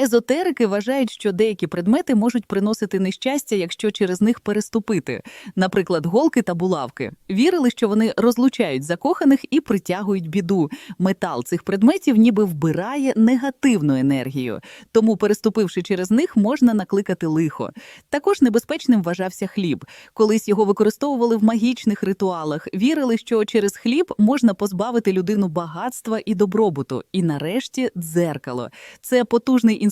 Езотерики вважають, що деякі предмети можуть приносити нещастя, якщо через них переступити. Наприклад, голки та булавки. Вірили, що вони розлучають закоханих і притягують біду. Метал цих предметів ніби вбирає негативну енергію. Тому, переступивши через них, можна накликати лихо. Також небезпечним вважався хліб. Колись його використовували в магічних ритуалах. Вірили, що через хліб можна позбавити людину багатства і добробуту. І нарешті дзеркало. Це потужний інструмент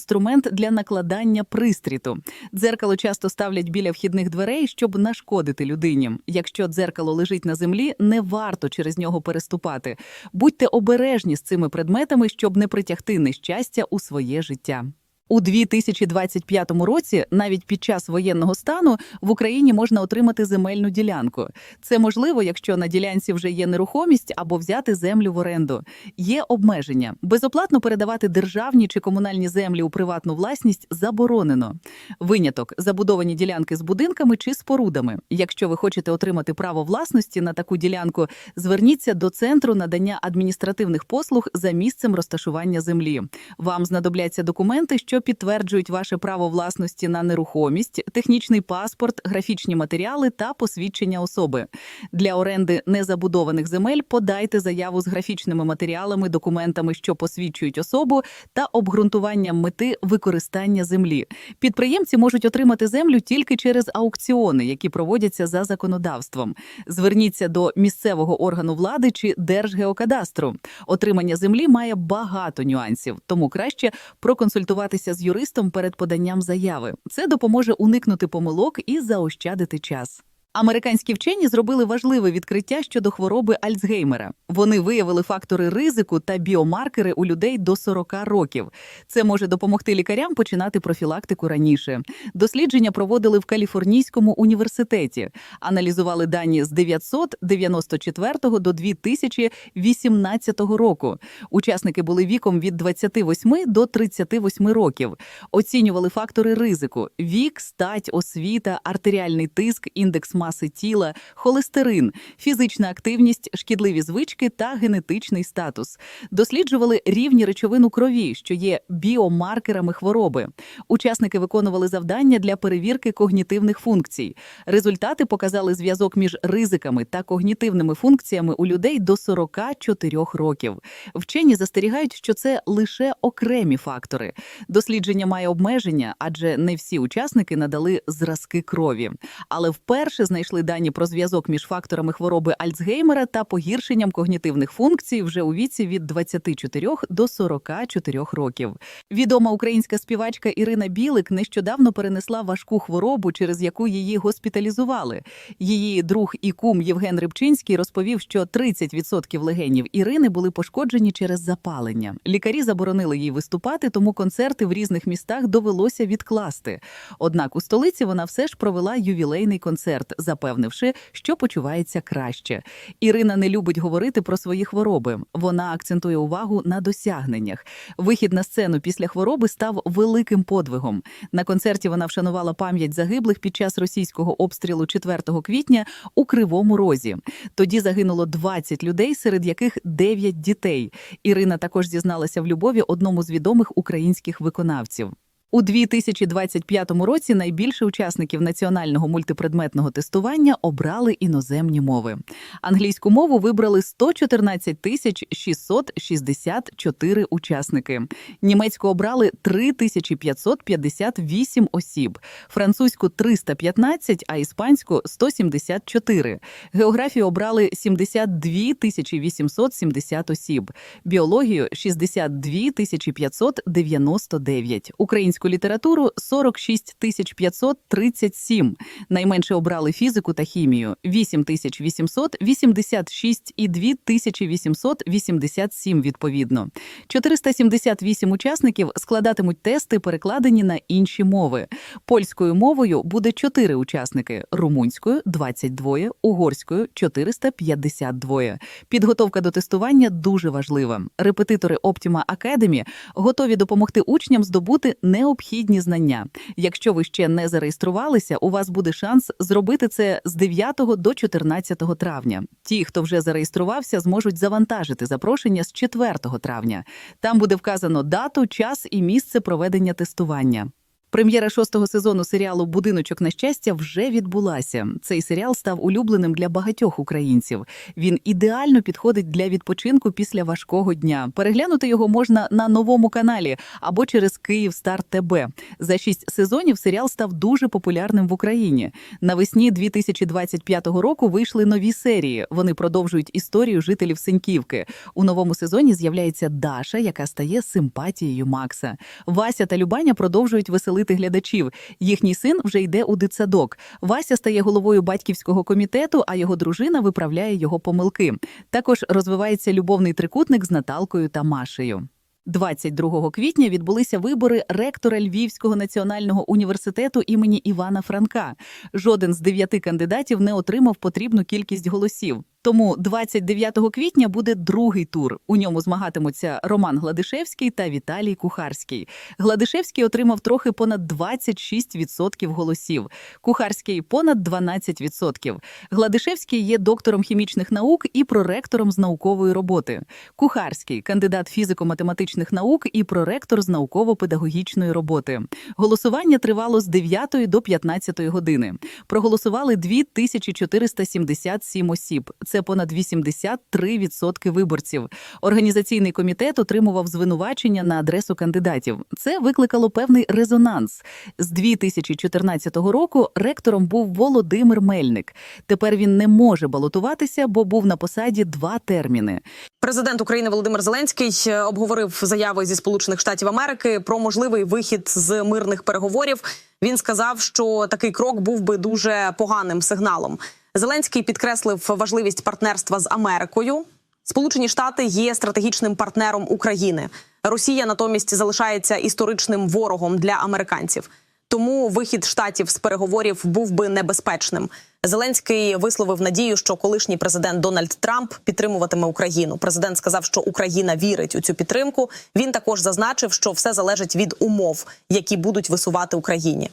для накладання пристріту. Дзеркало часто ставлять біля вхідних дверей, щоб нашкодити людині. Якщо дзеркало лежить на землі, не варто через нього переступати. Будьте обережні з цими предметами, щоб не притягти нещастя у своє життя. У 2025 році, навіть під час воєнного стану, в Україні можна отримати земельну ділянку. Це можливо, якщо на ділянці вже є нерухомість або взяти землю в оренду. Є обмеження. Безоплатно передавати державні чи комунальні землі у приватну власність заборонено. Виняток забудовані ділянки з будинками чи спорудами. Якщо ви хочете отримати право власності на таку ділянку, зверніться до центру надання адміністративних послуг за місцем розташування землі. Вам знадобляться документи, що підтверджують ваше право власності на нерухомість, технічний паспорт, графічні матеріали та посвідчення особи. Для оренди незабудованих земель подайте заяву з графічними матеріалами, документами, що посвідчують особу, та обґрунтуванням мети використання землі. Підприємці можуть отримати землю тільки через аукціони, які проводяться за законодавством. Зверніться до місцевого органу влади чи Держгеокадастру. Отримання землі має багато нюансів, тому краще проконсультуватися з юристом перед поданням заяви. Це допоможе уникнути помилок і заощадити час. Американські вчені зробили важливе відкриття щодо хвороби Альцгеймера. Вони виявили фактори ризику та біомаркери у людей до 40 років. Це може допомогти лікарям починати профілактику раніше. Дослідження проводили в Каліфорнійському університеті, аналізували дані з 994 до 2018 року. Учасники були віком від 28 до 38 років. Оцінювали фактори ризику: вік, стать, освіта, артеріальний тиск, індекс маси тіла, холестерин, фізична активність, шкідливі звички та генетичний статус. Досліджували рівні речовин у крові, що є біомаркерами хвороби. Учасники виконували завдання для перевірки когнітивних функцій. Результати показали зв'язок між ризиками та когнітивними функціями у людей до 44 років. Вчені застерігають, що це лише окремі фактори. Дослідження має обмеження, адже не всі учасники надали зразки крові. Але вперше знайшли дані про зв'язок між факторами хвороби Альцгеймера та погіршенням когнітивних функцій вже у віці від 24 до 44 років. Відома українська співачка Ірина Білик нещодавно перенесла важку хворобу, через яку її госпіталізували. Її друг і кум Євген Рибчинський розповів, що 30% легенів Ірини були пошкоджені через запалення. Лікарі заборонили їй виступати, тому концерти в різних містах довелося відкласти. Однак у столиці вона все ж провела ювілейний концерт, запевнивши, що почувається краще. Ірина не любить говорити про свої хвороби. Вона акцентує увагу на досягненнях. Вихід на сцену після хвороби став великим подвигом. На концерті вона вшанувала пам'ять загиблих під час російського обстрілу 4 квітня у Кривому Розі. Тоді загинуло 20 людей, серед яких 9 дітей. Ірина також зізналася в любові одному з відомих українських виконавців. У 2025 році найбільше учасників національного мультипредметного тестування обрали іноземні мови. Англійську мову вибрали 114 тисяч 664 учасники. Німецьку обрали 3558 осіб, французьку 315, а іспанську 174. Географію обрали 72 тисячі 870 осіб, біологію 62 тисячі 599, українську літературу 46 тисяч 537. Найменше обрали фізику та хімію 8 тисяч 886 і 2 тисячі 887 відповідно. 478 учасників складатимуть тести, перекладені на інші мови. Польською мовою буде 4 учасники, румунською 22, угорською 452. Підготовка до тестування дуже важлива. Репетитори Optima Academy готові допомогти учням здобути необхідні необхідні знання. Якщо ви ще не зареєструвалися, у вас буде шанс зробити це з 9 до 14 травня. Ті, хто вже зареєструвався, зможуть завантажити запрошення з 4 травня. Там буде вказано дату, час і місце проведення тестування. Прем'єра шостого сезону серіалу Будиночок на щастя вже відбулася. Цей серіал став улюбленим для багатьох українців. Він ідеально підходить для відпочинку після важкого дня. Переглянути його можна на новому каналі або через Київ Стар ТБ. За шість сезонів серіал став дуже популярним в Україні. Навесні 2025 року вийшли нові серії. Вони продовжують історію жителів Синьківки. У новому сезоні з'являється Даша, яка стає симпатією Макса. Вася та Любаня продовжують веселити глядачів. Їхній син вже йде у дитсадок. Вася стає головою батьківського комітету, а його дружина виправляє його помилки. Також розвивається любовний трикутник з Наталкою та Машею. 22 квітня відбулися вибори ректора Львівського національного університету імені Івана Франка. Жоден з дев'яти кандидатів не отримав потрібну кількість голосів. Тому 29 квітня буде другий тур. У ньому змагатимуться Роман Гладишевський та Віталій Кухарський. Гладишевський отримав трохи понад 26% голосів. Кухарський понад 12%. Гладишевський є доктором хімічних наук і проректором з наукової роботи. Кухарський кандидат фізико-математичних наук і проректор з науково-педагогічної роботи. Голосування тривало з 9 до 15 години. Проголосували 2477 осіб. Це понад 83% виборців. Організаційний комітет отримував звинувачення на адресу кандидатів. Це викликало певний резонанс. З 2014 року ректором був Володимир Мельник. Тепер він не може балотуватися, бо був на посаді два терміни. Президент України Володимир Зеленський е, обговорив заяви зі Сполучених Штатів Америки про можливий вихід з мирних переговорів. Він сказав, що такий крок був би дуже поганим сигналом. Зеленський підкреслив важливість партнерства з Америкою. Сполучені Штати є стратегічним партнером України. Росія натомість залишається історичним ворогом для американців. Тому вихід штатів з переговорів був би небезпечним. Зеленський висловив надію, що колишній президент Дональд Трамп підтримуватиме Україну. Президент сказав, що Україна вірить у цю підтримку. Він також зазначив, що все залежить від умов, які будуть висувати Україні.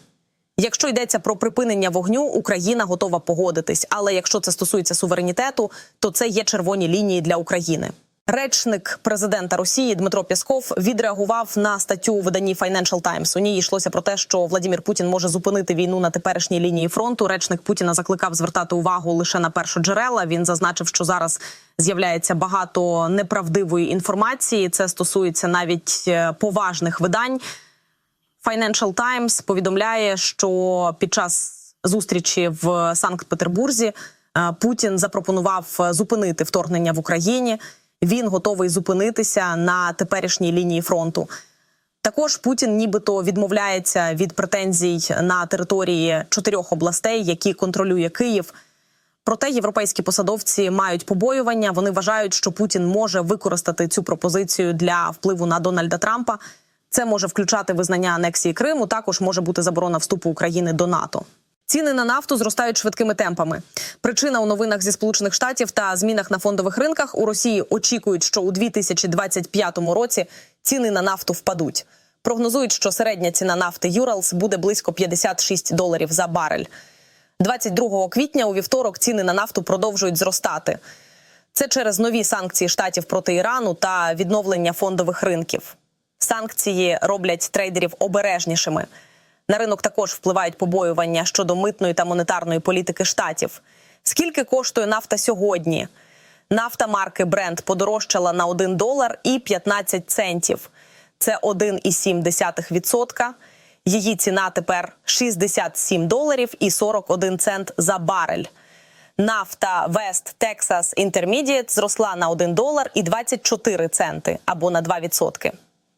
Якщо йдеться про припинення вогню, Україна готова погодитись. Але якщо це стосується суверенітету, то це є червоні лінії для України. Речник президента Росії Дмитро Пєсков відреагував на статтю у виданні Financial Times. У ній йшлося про те, що Владимир Путін може зупинити війну на теперішній лінії фронту. Речник Путіна закликав звертати увагу лише на першоджерела. Він зазначив, що зараз з'являється багато неправдивої інформації. Це стосується навіть е, поважних видань. Financial Times повідомляє, що під час зустрічі в Санкт-Петербурзі е, Путін запропонував е, зупинити вторгнення в Україні. Він готовий зупинитися на теперішній лінії фронту. Також Путін нібито відмовляється від претензій на території чотирьох областей, які контролює Київ. Проте європейські посадовці мають побоювання. Вони вважають, що Путін може використати цю пропозицію для впливу на Дональда Трампа. Це може включати визнання анексії Криму. Також може бути заборона вступу України до НАТО. Ціни на нафту зростають швидкими темпами. Причина у новинах зі сполучених штатів та змінах на фондових ринках у Росії очікують, що у 2025 році ціни на нафту впадуть. Прогнозують, що середня ціна нафти Юралс буде близько 56 доларів за барель. 22 квітня у вівторок ціни на нафту продовжують зростати. Це через нові санкції штатів проти Ірану та відновлення фондових ринків. Санкції роблять трейдерів обережнішими. На ринок також впливають побоювання щодо митної та монетарної політики штатів. Скільки коштує нафта сьогодні? Нафта марки Brent подорожчала на 1 долар і 15 центів. Це 1,7%. Її ціна тепер 67 доларів і 41 цент за барель. Нафта West Texas Intermediate зросла на 1 долар і 24 центи або на 2%.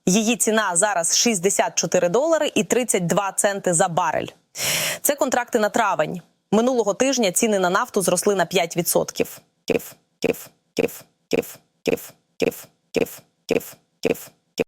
Її ціна зараз 64 долари і 32 центи за барель. Це контракти на травень. Минулого тижня ціни на нафту зросли на 5%. Кив, кив, кив, кив, кив, кив, кив, кив, ків.